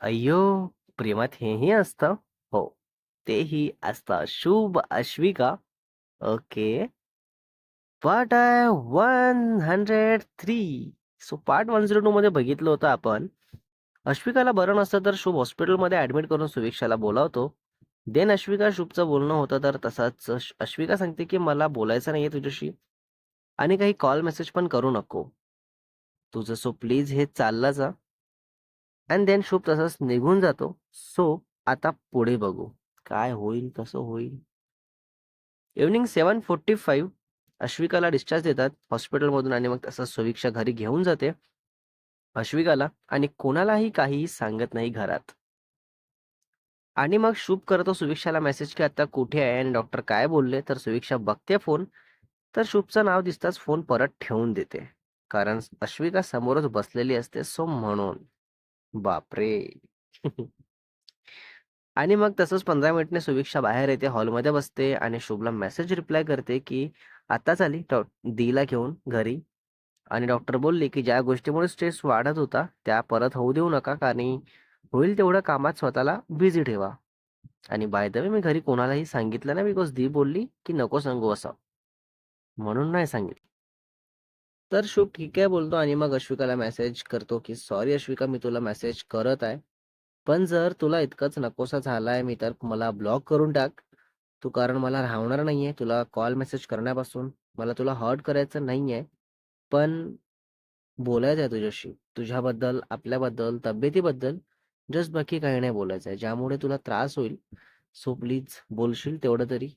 अय्यो प्रेमात हेही असतं. हो तेही असतं. शुभ अश्विका. ओके. पार्ट आहे one hundred three. So part one zero two मध्ये बघितलं होतं आपण. अश्विकाला बरं नसतं तर शुभ हॉस्पिटलमध्ये ऍडमिट करून सुविक्षाला बोलावतो. देन अश्विका शुभचं बोलणं होतं तर तसाच अश्विका सांगते की मला बोलायचं नाहीये तुझ्याशी आणि काही कॉल मेसेज पण करू नको. तुझं सो प्लीज हे चालला जा. अँड देन शुभ तसाच निघून जातो. सो आता पुढे बघू. काय होईल कसं होईल? इव्हनिंग सेवन फोर्टी फाईव्ह अश्विकाला डिस्चार्ज देतात. हॉस्पिटलमधून आणि मग तसंच सुविक्षा घरी घेऊन जाते. अश्विकाला आणि कोणालाही काहीही सांगत नाही घरात. आणि मग शुभ करतो सुविक्षाला मेसेज की आता कुठे आहे आणि डॉक्टर काय बोलले? तर सुविक्षा बघते फोन तर शुभचं नाव दिसताच फोन परत ठेवून देते. कारण अश्विका समोरच बसलेली असते सो म्हणून. बापरे! आणि मग तसंच पंधरा मिनिटने सुविक्षा बाहेर येते हॉलमध्ये बसते आणि शुभला मेसेज रिप्लाय करते की आताच आली डॉ दीला घेऊन घरी. आणि डॉक्टर बोलले की ज्या गोष्टीमुळे स्ट्रेस वाढत होता त्या परत होऊ देऊ नका कारण होईल तेवढं कामात स्वतःला बिझी ठेवा. आणि बाय द वे मी घरी कोणालाही सांगितलं नाही बिकॉज दी बोलली की नको सांगू असं. म्हणून नाही सांगितलं. तर शुभ ठीक आहे बोलतो आणि मग अश्विकाला मेसेज करतो की सॉरी अश्विका मी तुला मेसेज करत आहे. पण जर तुला इतकंच नकोसा झालाय मी तर मला ब्लॉक करून टाक. तू कारण मला राहणार नाहीये. तुला कॉल मेसेज करण्यापासून मला तुला हर्ट करायचं नाहीये. पण बोलायचं आहे तुझ्याशी. तुझ्याबद्दल आपल्याबद्दल तब्येतीबद्दल जस्ट बाकी काही नाही बोलायचं आहे ज्यामुळे तुला त्रास होईल. सो प्लीज बोलशील तेवढं तरी.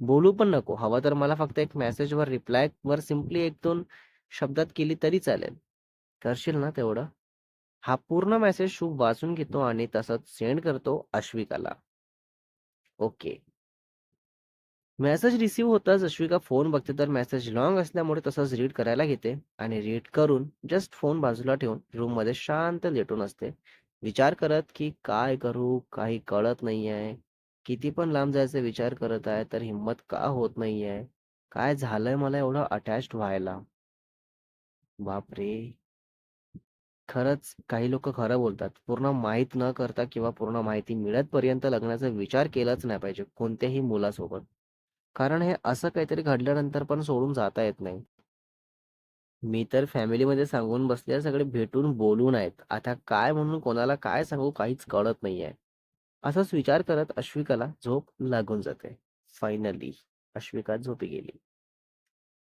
बोलू पण नको. हवं तर मला फक्त एक मेसेजवर रिप्लाय वर सिम्पली एक दोन शब्दात केली तरी चालेल. करशील ना तेवढं? हा पूर्ण मेसेज शुभ वाचून घेतो आणि तसंच सेंड करतो अश्विकाला. ओके. मेसेज रिसीव्ह होताच अश्विका फोन बघते तर मेसेज लॉंग असल्यामुळे तसंच रीड करायला घेते आणि रीड करून जस्ट फोन बाजूला ठेवून रूममध्ये शांत लेटून असते. विचार करत की काय करू काही कळत नाहीये. किती पण लांब जायचा विचार करत आहे तर हिंमत का होत नाहीये? काय झालंय मला एवढं अटॅच व्हायला? बापरे! खरंच काही लोक खरं बोलतात. पूर्ण माहीत न करता किंवा पूर्ण माहिती मिळतपर्यंत लग्नाचा विचार केलाच नाही पाहिजे कोणत्याही मुलासोबत. कारण हे असं काहीतरी घडल्यानंतर पण सोडून जाता येत नाही. मी तर फॅमिलीमध्ये सांगून बसले सगळे भेटून बोलून आहेत. आता काय म्हणून कोणाला काय सांगू काहीच कळत नाहीये. असाच विचार करत अश्विकाला झोप लागून जाते. फायनली अश्विका झोपी गेली.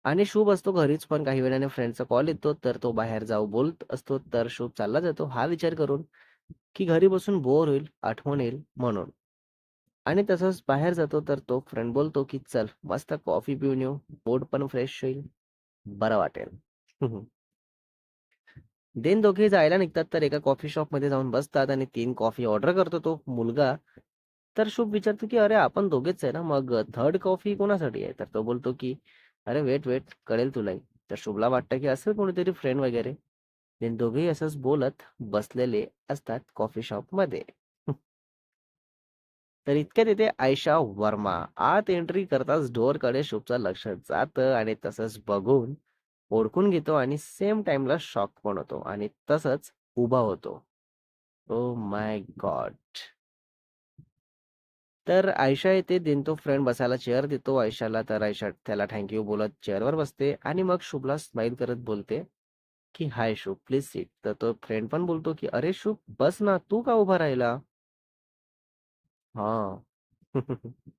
आणि शुभ असतो घरीच पण काही वेळाने फ्रेंडचा कॉल येतो तर तो बाहेर जाऊ बोलत असतो तर शुभ चालला जातो. हा विचार करून की घरी बसून बोर होईल आठवण येईल म्हणून. आणि तसंच बाहेर जातो तर तो फ्रेंड बोलतो की चल मस्त कॉफी पिऊन येऊ मूड पण फ्रेश होईल बरं वाटेल. देन दोघे जायला निघतात तर एका कॉफी शॉपमध्ये जाऊन बसतात आणि तीन कॉफी ऑर्डर करतो तो मुलगा. तर शुभ विचारतो की अरे आपण दोघेच आहे ना मग थर्ड कॉफी कोणासाठी आहे? तर तो बोलतो की अरे वेट वेट कळेल तुलाही. तर शुभला वाटतं की असेल कोणीतरी फ्रेंड वगैरे. देन दोघेही असंच बोलत बसलेले असतात कॉफी शॉपमध्ये. तर इतक्यात येते आयशा वर्मा. आत एंट्री करताच डोअरकडे शुभचं लक्ष जातं आणि तसंच बघून ओळखून घेतो आणि सेम टाइमला शॉक पण होतो आणि तसंच उभा होतो. ओ माय गॉड तर आयशा येते दिन तो फ्रेंड बसायला चेअर देतो आयशाला तर आयशा त्याला थँक्यू बोलत चेअरवर बसते आणि मग शुभला स्माइल करत बोलते की हाय शुभ प्लीज सीट तर तो फ्रेंड पण बोलतो की अरे शुभ बस ना तू का उभा राहिला? हा.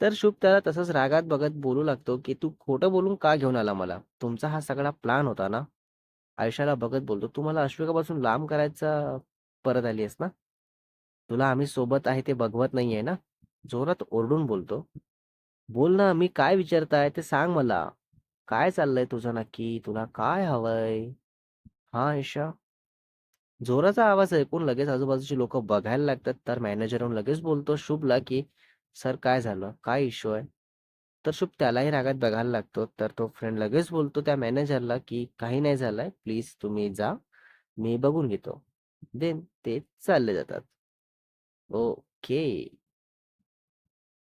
तर शुभ त्याला तसंच रागात बघत बोलू लागतो की तू खोटं बोलून का घेऊन आला मला? तुमचा हा सगळा प्लान होता ना? आयशाला बघत बोलतो तू मला अश्विकापासून लांब करायचा परत आली आहेस ना? तुला आम्ही सोबत आहे ते बघवत नाहीये ना? जोरात ओरडून बोलतो. बोल ना मी काय विचारताय ते सांग मला. काय चाललंय तुझं नक्की? तुला काय हवंय? हा ऐशा जोराचा आवाज ऐकून लगेच आजूबाजूची लोक बघायला लागतात. तर मॅनेजर येऊन लगेच बोलतो शुभला की सर काय झालं? काय इश्यू आहे? तर शुभ त्यालाही रागात बघायला लागतो. तर तो फ्रेंड लगेच बोलतो त्या मॅनेजरला की काही नाही झालंय. प्लीज तुम्ही जा. मी बघून घेतो. देन ते चालले जातात. ओके।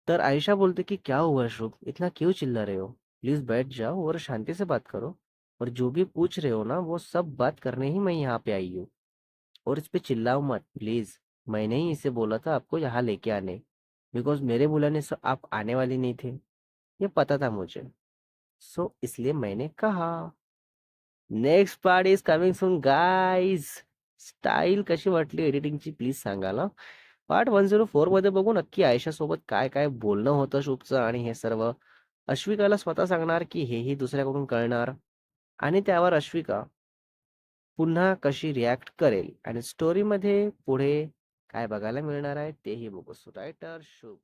तर आयशा बोलते कि क्या हुआ शुभ इतना क्यों चिल्ला रहे हो? प्लीज़ बैठ जाओ और शांति से बात करो। और जो भी पूछ रहे हो ना वो सब बात करने ही मैं यहाँ पे आई हूँ। और इस पे चिल्लाओ मत प्लीज़। मैंने ही इसे बोला था आपको यहाँ लेके आने। बिकॉज़ मेरे बुलाने से आप आने वाले नहीं थे। ये पता था मुझे। सो so, इसलिए मैंने कहा। Next part is coming soon guys style कशी वाटली एडिटिंगची प्लीज़ सांगा ना पार्ट वन झिरो फोरमध्ये बघू नक्की आयशा सोबत काय काय बोलणं होतं शुभचं आणि हे सर्व. अश्विकाला स्वतः सांगणार की हेही दुसऱ्याकडून कळणार आणि त्यावर अश्विका पुन्हा कशी रिॲक्ट करेल आणि स्टोरीमध्ये पुढे काय बघायला मिळणार आहे तेही बघू. सो रायटर शुभ.